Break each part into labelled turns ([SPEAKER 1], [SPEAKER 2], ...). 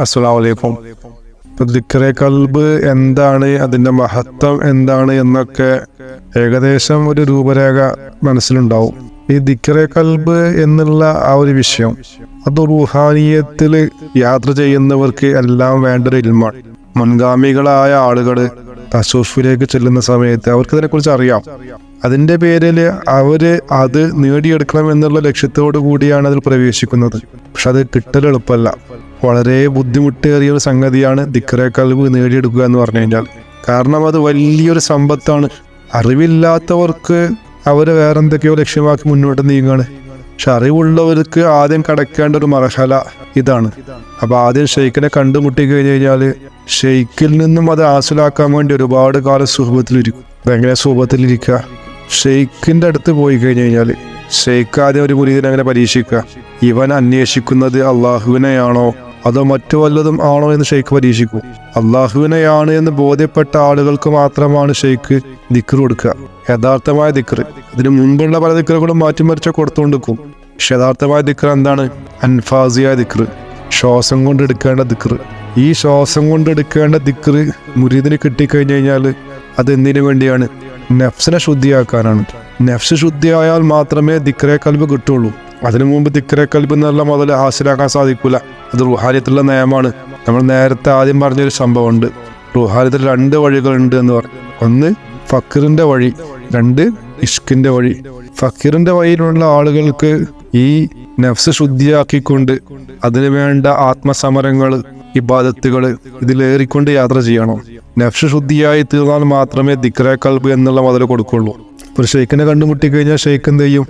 [SPEAKER 1] അസ്സലാമു അലൈക്കും. ഇപ്പൊ ദിക്റെ കൽബ് എന്താണ്? അതിന്റെ മഹത്വം എന്താണ്? എന്നൊക്കെ ഏകദേശം ഒരു രൂപരേഖ മനസ്സിലുണ്ടാവും. ഈ ദിക്റെ കൽബ് എന്നുള്ള ആ ഒരു വിഷയം അത് റുഹാനിയത്തിൽ യാത്ര ചെയ്യുന്നവർക്ക് എല്ലാം വേണ്ട ഒരു ഇൽമാണ്. മുൻഗാമികളായ ആളുകൾ തസൂഫിലേക്ക് ചെല്ലുന്ന സമയത്ത് അവർക്ക് ഇതിനെക്കുറിച്ച് അറിയാം. അതിന്റെ പേരിൽ അവർ അത് നേടിയെടുക്കണം എന്നുള്ള ലക്ഷ്യത്തോടു കൂടിയാണ് അതിൽ പ്രവേശിക്കുന്നത്. പക്ഷെ അത് കിട്ടൽ എളുപ്പമല്ല. വളരെ ബുദ്ധിമുട്ടേറിയ ഒരു സംഗതിയാണ് ദിക്റെ കൽവ് നേടിയെടുക്കുക എന്ന് പറഞ്ഞു കഴിഞ്ഞാൽ. കാരണം അത് വലിയൊരു സമ്പത്താണ്. അറിവില്ലാത്തവർക്ക് അവർ വേറെന്തൊക്കെയോ ലക്ഷ്യമാക്കി മുന്നോട്ട് നീങ്ങാണ്. പക്ഷെ അറിവുള്ളവർക്ക് ആദ്യം കടക്കേണ്ട ഒരു മറഹല ഇതാണ്. അപ്പൊ ആദ്യം ഷെയ്ഖിനെ കണ്ടുമുട്ടി കഴിഞ്ഞു കഴിഞ്ഞാൽ ഷെയ്ഖിൽ നിന്നും അത് ആസ്വലാക്കാൻ വേണ്ടി ഒരുപാട് കാലം സുഹൃത്തിലിരിക്കും. എങ്ങനെ സുഹൃത്തിലിരിക്കുക? ഷെയ്ഖിന്റെ അടുത്ത് പോയി കഴിഞ്ഞു കഴിഞ്ഞാൽ ഷെയ്ഖ് ആദ്യം ഒരു മുരീതിനെ അങ്ങനെ പരീക്ഷിക്കുക. ഇവൻ അന്വേഷിക്കുന്നത് അള്ളാഹുവിനെയാണോ? അതോ മറ്റു വല്ലതും ആണോ എന്ന് ഷെയ്ഖ് പരീക്ഷിക്കും. അള്ളാഹുവിനെയാണ് എന്ന് ബോധ്യപ്പെട്ട ആളുകൾക്ക് മാത്രമാണ് ഷെയ്ഖ് ദിക്ർ കൊടുക്കുക. യഥാർത്ഥമായ ദിക്ർ. ഇതിന് മുമ്പുള്ള പല ദിക്റുകളും മാറ്റിമറിച്ച കൊടുത്തുകൊണ്ടിരിക്കും. പക്ഷെ യഥാർത്ഥമായ ദിക്ർ എന്താണ്? അൻഫാസിയ ദിക്ർ. ശ്വാസം കൊണ്ട് എടുക്കേണ്ട ദിക്ർ. ഈ ശ്വാസം കൊണ്ട് എടുക്കേണ്ട ദിക്ർ മുരീദിന് കിട്ടിക്കഴിഞ്ഞു കഴിഞ്ഞാൽ അത് എന്തിനു വേണ്ടിയാണ്? നഫ്സിനെ ശുദ്ധിയാക്കാനാണ്. നഫ്സ് ശുദ്ധിയായാൽ മാത്രമേ ദിക്രെ കൽബ് കിട്ടുള്ളൂ. അതിനു മുമ്പ് ദിക്രെ കൽബ് എന്നുള്ള മുതൽ ഹാസിലാക്കാൻ സാധിക്കില്ല അത് റുഹാലിയത്തുള്ള നയമാണ് നമ്മൾ നേരത്തെ ആദ്യം പറഞ്ഞൊരു സംഭവമുണ്ട്. റുഹാലിയത്തിൽ രണ്ട് വഴികളുണ്ട് എന്ന് പറഞ്ഞു. ഒന്ന് ഫക്കീറിന്റെ വഴി രണ്ട് ഇഷ്കിന്റെ വഴി. ഫക്കീറിന്റെ വഴിയിലുള്ള ആളുകൾക്ക് ഈ നഫ്സ് ശുദ്ധിയാക്കിക്കൊണ്ട് അതിനു വേണ്ട ആത്മസമരങ്ങൾ ഇബാദത്തുകൾ ഇതിലേറിക്കൊണ്ട് യാത്ര ചെയ്യണം. നഫ്സ് ശുദ്ധിയായി തീർന്നാൽ മാത്രമേ ദിക്രെ കൽബ് എന്നുള്ള മുതൽ കൊടുക്കുള്ളൂ. ഒരു ഷെയ്ഖിനെ കണ്ടുമുട്ടിക്കഴിഞ്ഞാൽ ഷെയ്ഖ് എന്ത് ചെയ്യും?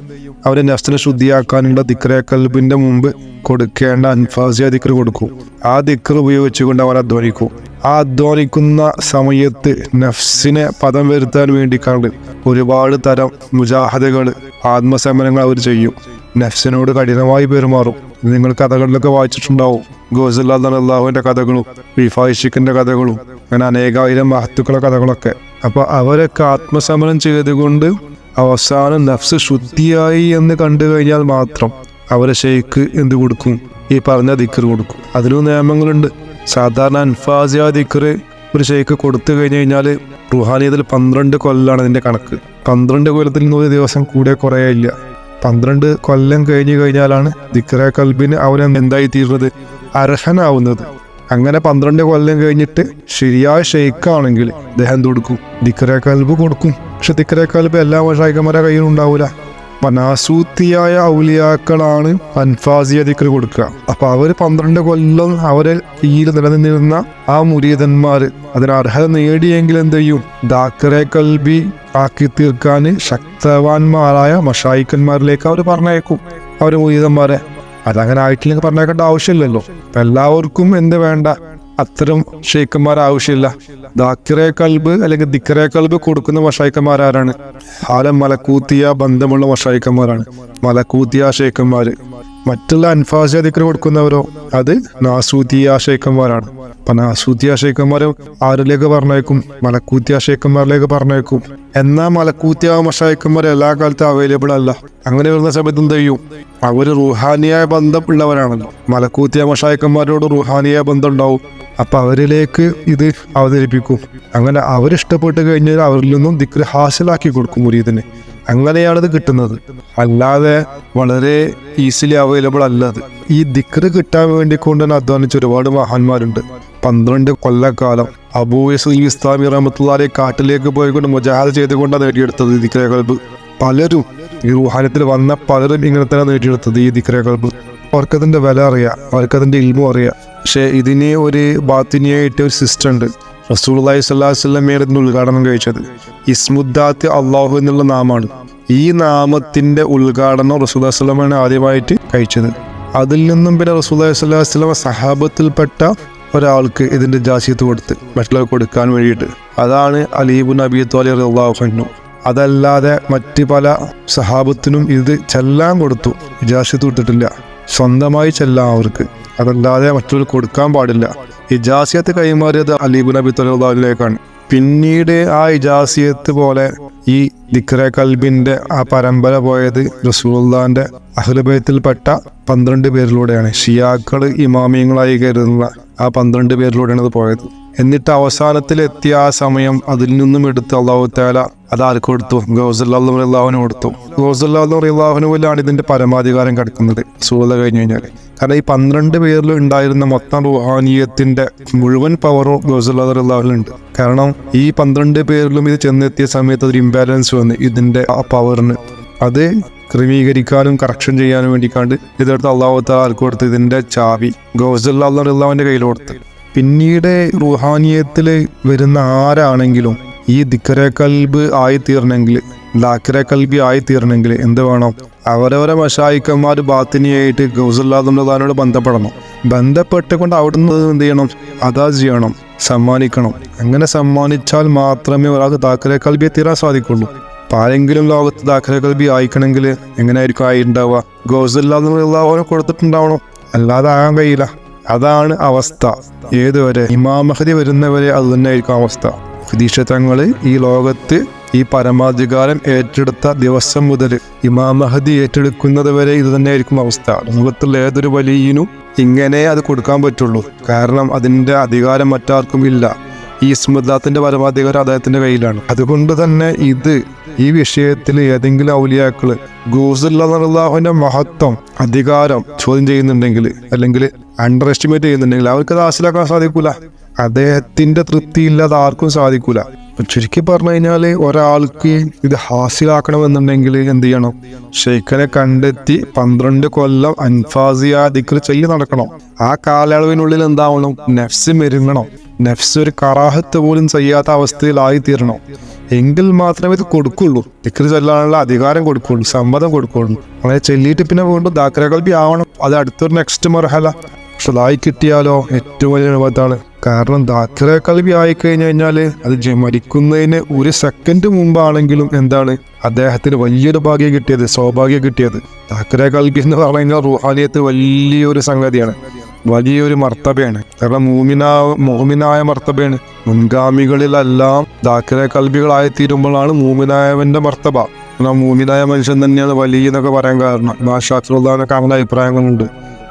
[SPEAKER 1] അവരെ നഫ്സിനെ ശുദ്ധിയാക്കാനുള്ള ദിക്രെ കൽബിന്റെ മുമ്പ് കൊടുക്കേണ്ട അൻഫാസിയ ദിക്ർ കൊടുക്കും. ആ ദിക്ർ ഉപയോഗിച്ചുകൊണ്ട് അവർ അധ്വാനിക്കും. ആ അധ്വാനിക്കുന്ന സമയത്ത് നഫ്സിനെ പദം വരുത്താൻ വേണ്ടി കണ്ട് ഒരുപാട് തരം മുജാഹദകൾ ആത്മസമരങ്ങൾ അവർ ചെയ്യും. നഫ്സിനോട് കഠിനമായി പെരുമാറും. നിങ്ങൾ കഥകളിലൊക്കെ വായിച്ചിട്ടുണ്ടാവും. ഗോസല്ലാഹുവിന്റെ കഥകളും റിഫായിഷിക്കിന്റെ കഥകളും അങ്ങനെ അനേകായിരം മഹത്തുക്കളുടെ കഥകളൊക്കെ. അപ്പൊ അവരൊക്കെ ആത്മസമരം ചെയ്തുകൊണ്ട് അവസാനം നഫ്സ് ശുദ്ധിയായി എന്ന് കണ്ടു കഴിഞ്ഞാൽ മാത്രം അവരെ ഷെയ്ക്ക് എന്ത് കൊടുക്കും? ഈ പറഞ്ഞ ദിക്കർ കൊടുക്കും. അതിനും നിയമങ്ങളുണ്ട്. സാധാരണ അൻഫാസിയ ദിക്കർ ഒരു ഷെയ്ക്ക് കൊടുത്തു കഴിഞ്ഞു കഴിഞ്ഞാൽ റുഹാനിയതിൽ പന്ത്രണ്ട് കൊല്ലാണ് അതിന്റെ കണക്ക്. പന്ത്രണ്ട് കൊല്ലത്തിൽ നിന്ന് ഒരു ദിവസം കൂടെ കുറേ ഇല്ല. പന്ത്രണ്ട് കൊല്ലം കഴിഞ്ഞു കഴിഞ്ഞാലാണ് ദിക്ര കൽബിന് അവൻ എന്തായി തീർന്നത് അർഹനാവുന്നത്. അങ്ങനെ പന്ത്രണ്ട് കൊല്ലം കഴിഞ്ഞിട്ട് ശരിയായ ഷെയ്ക്കാണെങ്കിൽ അദ്ദേഹം എന്ത് കൊടുക്കും. ദിക്ര കൽബ് കൊടുക്കും. പക്ഷെ ദിക്ര കൽബ് എല്ലാ ഷൈക്കന്മാരെ കയ്യിൽ ഉണ്ടാവൂല. മനാസൂത്തിയായ ഔലിയാക്കളാണ് അൻഫാസിയ ദിക്ർ കൊടുക്കുക. അപ്പൊ അവർ പന്ത്രണ്ട് കൊല്ലം അവരെ കീഴിൽ നിലനിന്നിരുന്ന ആ മുരീതന്മാര് അതിന് അർഹത നേടിയെങ്കിൽ എന്ത് ചെയ്യും? ദാക്കറെ കൽബി ആക്കി തീർക്കാൻ ശക്തവാന്മാരായ മഷായിക്കന്മാരിലേക്ക് അവർ പറഞ്ഞേക്കും അവർ മുരീതന്മാരെ. അതങ്ങനെ ആയിട്ടില്ലെങ്കിൽ പറഞ്ഞേക്കേണ്ട ആവശ്യമില്ലല്ലോ. എല്ലാവർക്കും എന്ത് വേണ്ട? അത്തരം ഷെയ്ഖന്മാർ ആവശ്യമില്ല. ദാക്കിറെ കൽബ് അല്ലെങ്കിൽ ദിക്കറെ കൽബ് കൊടുക്കുന്ന മഷായിക്കന്മാരാരാണ് ആലം മലക്കൂത്തിയ ബന്ധമുള്ള മഷായിക്കന്മാരാണ് മലക്കൂത്തിയ ഷെയ്ഖന്മാര് മറ്റുള്ള അൻഫാസ് ദിക്കർ കൊടുക്കുന്നവരോ? അത് നാസൂത്തിയ ഷേഖന്മാരാണ് അപ്പൊ നാസൂത്തിയ ഷേഖന്മാരെ ആരിലേക്ക് പറഞ്ഞേക്കും മലക്കൂത്തിയ ഷേഖന്മാരിലേക്ക് പറഞ്ഞേക്കും എന്നാ മലക്കൂത്തിയ മഷായിക്കന്മാർ എല്ലാ കാലത്തും അവൈലബിൾ അല്ല. അങ്ങനെ വരുന്ന സമയത്ത് എന്ത് ചെയ്യും? അവർ റുഹാനിയായ ബന്ധം ഉള്ളവരാണല്ലോ. മലക്കൂത്തിയ മഷായിക്കന്മാരോട് റുഹാനിയായ ബന്ധം ഉണ്ടാവും. അപ്പൊ അവരിലേക്ക് ഇത് അവതരിപ്പിക്കും. അങ്ങനെ അവരിഷ്ടപ്പെട്ട് കഴിഞ്ഞാൽ അവരിൽ നിന്നും ദിക്ര ഹാസിലാക്കി കൊടുക്കും മുരീദിന്. അങ്ങനെയാണത് കിട്ടുന്നത്. അല്ലാതെ വളരെ ഈസിലി അവൈലബിൾ അല്ലത് ഈ ദിക്ർ കിട്ടാൻ വേണ്ടി കൊണ്ട് തന്നെ അധ്വാനിച്ച ഒരുപാട് മഹാന്മാരുണ്ട്. പന്ത്രണ്ട് കൊല്ലക്കാലം അബൂയസ് ഇസ്ലാമി റഹമത്തുള്ളാരെ കാട്ടിലേക്ക് പോയിക്കൊണ്ട് മുജാഹദ് ചെയ്തുകൊണ്ടാണ് നേടിയെടുത്തത് ദിക്ര കൽബ്. പലരും ഈ റുഹാനത്തിൽ വന്ന പലരും ഇങ്ങനെ തന്നെ നേടിയെടുത്തത് ഈ ദിക്ര കൽബ്. അവർക്കതിന്റെ വില അറിയാം. അവർക്കതിന്റെ ഇൽമും അറിയാം. പക്ഷെ ഇതിന് ഒരു ബാത്തിനിയായിട്ട് ഒരു സിസ്റ്റം ഉണ്ട്. റസൂലി സ്വല്ലാസ്ലമയുടെ ഉദ്ഘാടനം കഴിച്ചത്. ഇസ്മുദ്ദാത്ത് അള്ളാഹു എന്നുള്ള നാമാണ്. ഈ നാമത്തിന്റെ ഉദ്ഘാടനം റസൂൽ വസ്ലമാണ് ആദ്യമായിട്ട് കഴിച്ചത്. അതിൽ നിന്നും പിന്നെ റസൂൽ സ്വല്ലാസ്ലമ സഹാബത്തിൽപ്പെട്ട ഒരാൾക്ക് ഇതിന്റെ ജാസിയത്ത് കൊടുത്ത് മറ്റുള്ളവർക്ക് കൊടുക്കാൻ വേണ്ടിയിട്ട്. അതാണ് അലീബു നബി തോലി അള്ളാഹു അതല്ലാതെ മറ്റ് പല സഹാബത്തിനും ഇത് ചെല്ലാൻ കൊടുത്തു. ജാസ്യത്ത് കൊടുത്തിട്ടില്ല. സ്വന്തമായി ചെല്ലാം അവർക്ക്. അതല്ലാതെ മറ്റൊരു കൊടുക്കാൻ പാടില്ല. ഇജാസിയത്ത് കൈമാറിയത് അലീബുൻ നബി തൊലാലിലേക്കാണ് പിന്നീട് ആ ഇജാസിയത്ത് പോലെ ഈ ദിക്ര കൽബിന്റെ ആ പരമ്പര പോയത് റസൂൽദാന്റെ അഹ്ലുബൈത്തിൽപ്പെട്ട പന്ത്രണ്ട് പേരിലൂടെയാണ്. ഷിയാക്കൾ ഇമാമിയങ്ങളായി കരുതുന്ന ആ പന്ത്രണ്ട് പേരിലൂടെയാണ് അത് പോയത്. എന്നിട്ട് അവസാനത്തിലെത്തിയ ആ സമയം അതിൽ നിന്നും എടുത്ത് അള്ളാഹു താല അത് ആർക്ക് കൊടുത്തു? ഗൗസല്ലാഹു അള്ളാഹുവിന് കൊടുത്തു. ഗൗസല്ലാഹു പോലാണ് ഇതിന്റെ പരമാധികാരം കിടക്കുന്നത്. സൂത കഴിഞ്ഞു കഴിഞ്ഞാൽ കാരണം ഈ പന്ത്രണ്ട് പേരിൽ ഉണ്ടായിരുന്ന മൊത്തം റുഹാനീയത്തിന്റെ മുഴുവൻ പവറും ഗൗസല്ലാഹു അള്ളാഹുലുണ്ട് കാരണം ഈ പന്ത്രണ്ട് പേരിലും ഇത് ചെന്നെത്തിയ സമയത്ത് അതൊരു ഇംബാലൻസ് വന്ന് ഇതിന്റെ ആ പവറിന് അത് ക്രമീകരിക്കാനും കറക്ഷൻ ചെയ്യാനും വേണ്ടിക്കാണ്ട് ഇതെടുത്ത് അള്ളാഹു താൽക്ക് കൊടുത്ത്? ഇതിന്റെ ചാവി. ഗൗസല്ലാഹു അള്ളാഹുന്റെ കയ്യിൽ കൊടുത്ത്. പിന്നീട് റുഹാനിയത്തിൽ വരുന്ന ആരാണെങ്കിലും ഈ ദിക്കര കൽബ് ആയിത്തീരണമെങ്കിൽ ദാക്കര കൽബി ആയിത്തീരണമെങ്കിൽ എന്ത് വേണം? അവരവരെ മഷായിക്കന്മാർ ബാത്തിനിയായിട്ട് ഗൗസല്ലാദുള്ളതാനോട് ബന്ധപ്പെടണം. ബന്ധപ്പെട്ടുകൊണ്ട് അവിടുന്ന് എന്ത് ചെയ്യണം? അതാ ചെയ്യണം. സമ്മാനിക്കണം. അങ്ങനെ സമ്മാനിച്ചാൽ മാത്രമേ ഒരാൾക്ക് ദാക്കര കൽബിയെ തീരാൻ സാധിക്കുള്ളൂ. ആരെങ്കിലും ലോകത്ത് ദാക്കര കൽബി ആയിക്കണമെങ്കിൽ എങ്ങനെയായിരിക്കും ആയിട്ടുണ്ടാവുക ഗൗസല്ലാദുള്ള കൊടുത്തിട്ടുണ്ടാവണം. അല്ലാതെ ആകാൻ കഴിയില്ല. അതാണ് അവസ്ഥ. ഏതുവരെ ഇമാമഹദി വരുന്നവരെ അത് തന്നെയായിരിക്കും അവസ്ഥ. ഖദീഷ തങ്ങൾ ഈ ലോകത്ത് ഈ പരമാധികാരം ഏറ്റെടുത്ത ദിവസം മുതൽ ഇമാമഹദി ഏറ്റെടുക്കുന്നത് വരെ ഇത് തന്നെയായിരിക്കും അവസ്ഥ. ലോകത്തുള്ള ഏതൊരു വലിയനും ഇങ്ങനെ അത് കൊടുക്കാൻ പറ്റുള്ളൂ. കാരണം അതിന്റെ അധികാരം മറ്റാർക്കും ഇല്ല. ഈ ഇസ്മുദ്ദാത്തിന്റെ പരമാധികാരം അദ്ദേഹത്തിന്റെ കയ്യിലാണ്. അതുകൊണ്ട് തന്നെ ഇത് ഈ വിഷയത്തിൽ ഏതെങ്കിലും ഔലിയാക്കൾ ഗൂസുല്ലാഹുവിന്റെ മഹത്വം അധികാരം ചോദ്യം ചെയ്യുന്നുണ്ടെങ്കിൽ അല്ലെങ്കിൽ അണ്ടർ എസ്റ്റിമേറ്റ് ചെയ്യുന്നുണ്ടെങ്കിൽ അവർക്ക് അത് ഹാസിലാക്കാൻ സാധിക്കൂല. അദ്ദേഹത്തിന്റെ തൃപ്തി ഇല്ലാതെ ആർക്കും സാധിക്കൂല. ചുരുക്കി പറഞ്ഞു കഴിഞ്ഞാൽ ഒരാൾക്ക് ഇത് ഹാസിലാക്കണമെന്നുണ്ടെങ്കിൽ എന്ത് ചെയ്യണം? ഷെയ്ഖനെ കണ്ടെത്തി പന്ത്രണ്ട് കൊല്ലം അൻഫാസിയ ദിക്ർ നടക്കണം. ആ കാലയളവിനുള്ളിൽ എന്താവണം? നെഫ്സ് മെരുങ്ങണം. നെഫ്സ് ഒരു കറാഹത്ത് പോലും ചെയ്യാത്ത അവസ്ഥയിലായി തീരണം എങ്കിൽ മാത്രമേ ഇത് കൊടുക്കുള്ളൂ. ദിക്ർ ചൊല്ലാനുള്ള അധികാരം കൊടുക്കുള്ളൂ സമ്മതം കൊടുക്കുള്ളൂ. അങ്ങനെ ചൊല്ലിയിട്ട് പിന്നെ വീണ്ടും ദാക്കരകൽബി ആവണം. അത് അടുത്തൊരു നെക്സ്റ്റ് മർഹല. പക്ഷെ അതായി കിട്ടിയാലോ? ഏറ്റവും വലിയ അനുഭവത്താണ്. കാരണം ദാക്കര കൽബി ആയി കഴിഞ്ഞു കഴിഞ്ഞാൽ അത് മരിക്കുന്നതിന് ഒരു സെക്കൻഡ് മുമ്പാണെങ്കിലും എന്താണ് അദ്ദേഹത്തിന് വലിയൊരു ഭാഗ്യം കിട്ടിയത് സൗഭാഗ്യം കിട്ടിയത്. ദാക്കരകൽബി എന്ന് പറഞ്ഞു കഴിഞ്ഞാൽ റുഹാനിയത്ത് വലിയൊരു സംഗതിയാണ്. വലിയൊരു മർത്തബയാണ്. കാരണം മൂമിനാ മോമിനായ മർത്തബയാണ്. മുൻഗാമികളിലെല്ലാം ദാക്കര കൽബികളായി തീരുമ്പോഴാണ് മൂമിനായവന്റെ മർത്തബ. കാരണം മൂമിനായ മനുഷ്യൻ തന്നെയാണ് വലിയ എന്നൊക്കെ പറയാൻ കാരണം. മാഷാഖുറുദ്ദാനൊക്കെ അങ്ങനെ അഭിപ്രായങ്ങളുണ്ട്.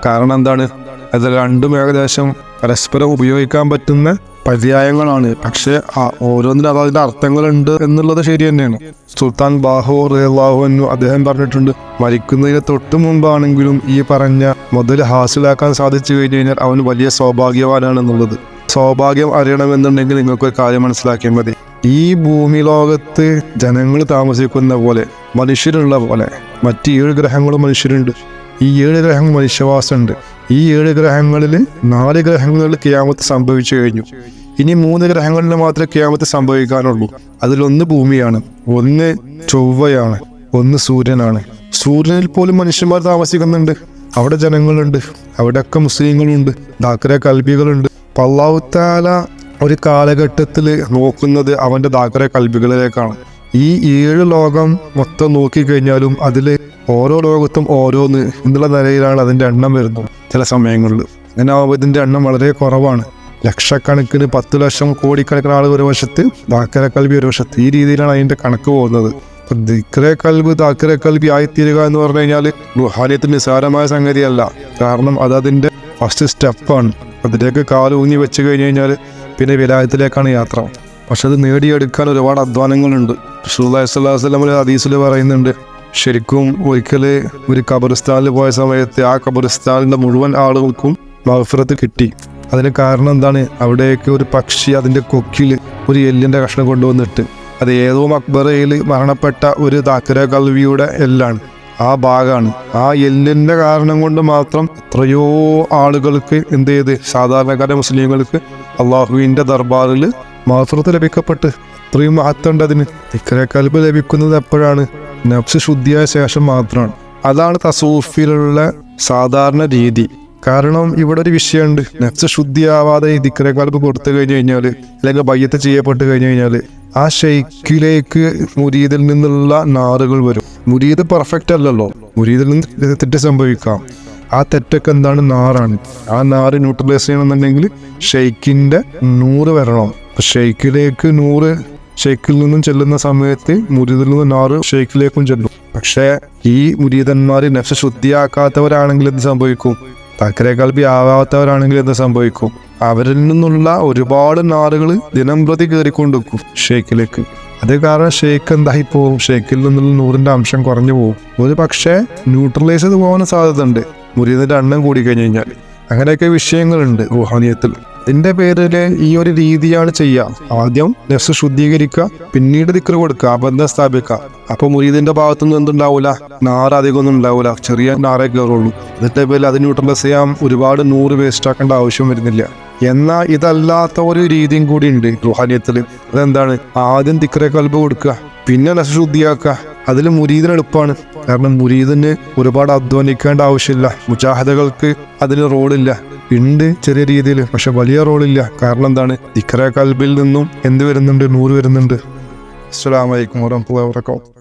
[SPEAKER 1] കാരണം എന്താണ്? അത് രണ്ടും ഏകദേശം പരസ്പരം ഉപയോഗിക്കാൻ പറ്റുന്ന പര്യായങ്ങളാണ്. പക്ഷെ ഓരോന്നിനും അത് അർത്ഥങ്ങളുണ്ട് എന്നുള്ളത് ശരി തന്നെയാണ്. സുൽത്താൻ ബാഹു റഹ്ലാഹു അദ്ദേഹം പറഞ്ഞിട്ടുണ്ട് മരിക്കുന്നതിന് തൊട്ട് മുമ്പാണെങ്കിലും ഈ പറഞ്ഞ മുതൽ ഹാസിലാക്കാൻ സാധിച്ചു കഴിഞ്ഞു കഴിഞ്ഞാൽ അവൻ വലിയ സൗഭാഗ്യവാനാണെന്നുള്ളത്. സൗഭാഗ്യം അറിയണമെന്നുണ്ടെങ്കിൽ നിങ്ങൾക്കൊരു കാര്യം മനസ്സിലാക്കിയാൽ മതി. ഈ ഭൂമി ലോകത്ത് ജനങ്ങൾ താമസിക്കുന്ന പോലെ മനുഷ്യരുള്ള പോലെ മറ്റ് ഏഴ് ഗ്രഹങ്ങളും മനുഷ്യരുണ്ട്. ഈ ഏഴ് ഗ്രഹങ്ങൾ മനുഷ്യവാസമുണ്ട്. ഈ ഏഴ് ഗ്രഹങ്ങളിൽ നാല് ഗ്രഹങ്ങളിൽ ക്യാമത്ത് സംഭവിച്ചു കഴിഞ്ഞു. ഇനി മൂന്ന് ഗ്രഹങ്ങളിൽ മാത്രമേ ക്യാമത്ത് സംഭവിക്കാനുള്ളൂ. അതിലൊന്ന് ഭൂമിയാണ് ഒന്ന് ചൊവ്വയാണ് ഒന്ന് സൂര്യനാണ്. സൂര്യനിൽ പോലും മനുഷ്യന്മാർ താമസിക്കുന്നുണ്ട്. അവിടെ ജനങ്ങളുണ്ട് അവിടെയൊക്കെ മുസ്ലിങ്ങളുണ്ട് ദാക്കര കൽബികളുണ്ട്. പള്ളാവുത്താല ഒരു കാലഘട്ടത്തിൽ നോക്കുന്നത് അവന്റെ ദാക്കര കൽബികളിലേക്കാണ്. ഈ ഏഴ് ലോകം മൊത്തം നോക്കിക്കഴിഞ്ഞാലും അതിൽ ഓരോ ലോകത്തും ഓരോന്ന് എന്നുള്ള നിലയിലാണ് അതിന്റെ എണ്ണം വരുന്നത്. ചില സമയങ്ങളിൽ. അങ്ങനെ ഇതിന്റെ എണ്ണം വളരെ കുറവാണ്. ലക്ഷക്കണക്കിന് പത്ത് ലക്ഷം കോടിക്കണക്കിന് ആൾ ഒരു വശത്ത് ദാക്കര കൽവി ഒരു വശത്ത്. ഈ രീതിയിലാണ് അതിന്റെ കണക്ക് പോകുന്നത്. ദിക്രെ കൽബ് ദാക്കര കൽബി ആയിത്തീരുക എന്ന് പറഞ്ഞു കഴിഞ്ഞാൽ റുഹാനിയത്തിന് നിസ്സാരമായ സംഗതിയല്ല. കാരണം അത് അതിന്റെ ഫസ്റ്റ് സ്റ്റെപ്പാണ് അതിലേക്ക് കാലൂന്നി വെച്ച് കഴിഞ്ഞ് കഴിഞ്ഞാൽ പിന്നെ വിലായത്തിലേക്കാണ് യാത്ര. പക്ഷെ അത് നേടിയെടുക്കാൻ ഒരുപാട് അധ്വാനങ്ങളുണ്ട്. അധ്വാനങ്ങളുണ്ട് അലൈഹി വസല്ലം ഹദീസിൽ പറയുന്നുണ്ട് ശരിക്കും ഒരിക്കൽ ഒരു കബറിസ്ഥാനിൽ പോയ സമയത്ത് ആ ഖബറിസ്ഥാനിന്റെ മുഴുവൻ ആളുകൾക്കും മഹഫിറത്ത് കിട്ടി. അതിന് കാരണം എന്താണ്? അവിടെയൊക്കെ ഒരു പക്ഷി അതിന്റെ കൊക്കിൽ ഒരു എല്ലിന്റെ കഷ്ണം കൊണ്ടുവന്നിട്ട്. അത് ഏതോ അക്ബറയിൽ മരണപ്പെട്ട ഒരു താക്കര കൽവിയുടെ എല്ലാണ്. ആ ഭാഗമാണ്. ആ എല്ലിന്റെ കാരണം കൊണ്ട് മാത്രം എത്രയോ ആളുകൾക്ക് എന്ത് ചെയ്ത്? സാധാരണക്കാരെ മുസ്ലിങ്ങൾക്ക് അള്ളാഹുവിന്റെ ദർബാറിൽ മാത്രത്ത് ലഭിക്കപ്പെട്ട്. അത്രയും മഹത്തുണ്ട് അതിന് ഇക്കരെ കൽബ് ലഭിക്കുന്നത് എപ്പോഴാണ്? നഫ്സ് ശുദ്ധിയായ ശേഷം മാത്രമാണ്. അതാണ് തസൂഫിലുള്ള സാധാരണ രീതി. കാരണം ഇവിടെ ഒരു വിഷയമുണ്ട്. നഫ്സ് ശുദ്ധിയാവാതെ ഈ കൽബ് കൊടുത്തു കഴിഞ്ഞു കഴിഞ്ഞാൽ അല്ലെങ്കിൽ ബയ്യത്ത് ചെയ്യപ്പെട്ട് കഴിഞ്ഞു കഴിഞ്ഞാൽ ആ ഷെയ്ക്കിലേക്ക് മുരീദിൽ നിന്നുള്ള നാറുകൾ വരും. മുരീദ് പെർഫെക്റ്റ് അല്ലല്ലോ. മുരീദിൽ നിന്ന് തെറ്റ് സംഭവിക്കാം. ആ തെറ്റൊക്കെ എന്താണ്? നാറാണ്. ആ നാറ് ന്യൂട്രലൈസ് ചെയ്യണമെന്നുണ്ടെങ്കിൽ ഷെയ്ക്കിന്റെ നൂറ് വരണം. ഷെയ്ക്കിലേക്ക് നൂറ് ഷെയ്ഖിൽ നിന്നും ചെല്ലുന്ന സമയത്ത് മുരീദിൽ നിന്ന് നാറ് ഷെയ്ഖിലേക്കും ചെല്ലും. പക്ഷേ ഈ മുരീതന്മാർ നഫ്സ് ശുദ്ധിയാക്കാത്തവരാണെങ്കിൽ എന്ത് സംഭവിക്കും? താക്കരേക്കാൾ ആവാത്തവരാണെങ്കിൽ എന്ത് സംഭവിക്കും? അവരിൽ നിന്നുള്ള ഒരുപാട് നാറുകൾ ദിനം പ്രതി കയറിക്കൊണ്ടിരിക്കും ഷേക്കിലേക്ക് അത് കാരണം ഷേക്ക് എന്തായി പോവും ഷേക്കിൽ നിന്നുള്ള നൂറിന്റെ അംശം കുറഞ്ഞു പോകും ഒരു പക്ഷേ ന്യൂട്രലൈസ് ചെയ്ത് പോകാൻ സാധ്യത ഉണ്ട് മുരീതിന്റെ എണ്ണം കൂടി കഴിഞ്ഞു കഴിഞ്ഞാൽ അങ്ങനെയൊക്കെ വിഷയങ്ങളുണ്ട് റുഹാനിയത്തിൽ ഇതിന്റെ പേരിൽ ഈ ഒരു രീതിയാണ് ചെയ്യുക ആദ്യം നെഫ്സ് ശുദ്ധീകരിക്കുക പിന്നീട് ദിക്കർ കൊടുക്കുക അബദ്ധം സ്ഥാപിക്കുക. അപ്പൊ മുരീദിന്റെ ഭാഗത്തുനിന്ന് എന്തുണ്ടാവൂല? നാറ് അധികം ഒന്നും ഉണ്ടാവൂല. ചെറിയ നാറേ കയറുള്ളൂ. അതിന്റെ പേരിൽ അത് ന്യൂട്രലൈസ് ചെയ്യാൻ ഒരുപാട് നൂറ് വേസ്റ്റ് ആക്കേണ്ട ആവശ്യം വരുന്നില്ല. എന്നാൽ ഇതല്ലാത്ത ഒരു രീതിയും കൂടി ഉണ്ട് റുഹാനിയത്തിൽ അതെന്താണ്? ആദ്യം തിക്കറെ കൽബ് കൊടുക്കുക പിന്നെ നെസ് ശുദ്ധിയാക്കുക. അതിൽ മുരീദിന് എളുപ്പമാണ് കാരണം മുരീദിന് ഒരുപാട് അധ്വാനിക്കേണ്ട ആവശ്യമില്ല. മുജാഹിദകൾക്ക് അതിന് റോളില്ല. ഉണ്ട് ചെറിയ രീതിയിൽ പക്ഷെ വലിയ റോളില്ല കാരണം എന്താണ്? ഇക്കര കൽബിൽ നിന്നും എന്ത് വരുന്നുണ്ട്? നൂറ് വരുന്നുണ്ട്. അസ്സലാമലൈക്കും വറഹ്മത്തുള്ളാഹി വബറകാതുഹു.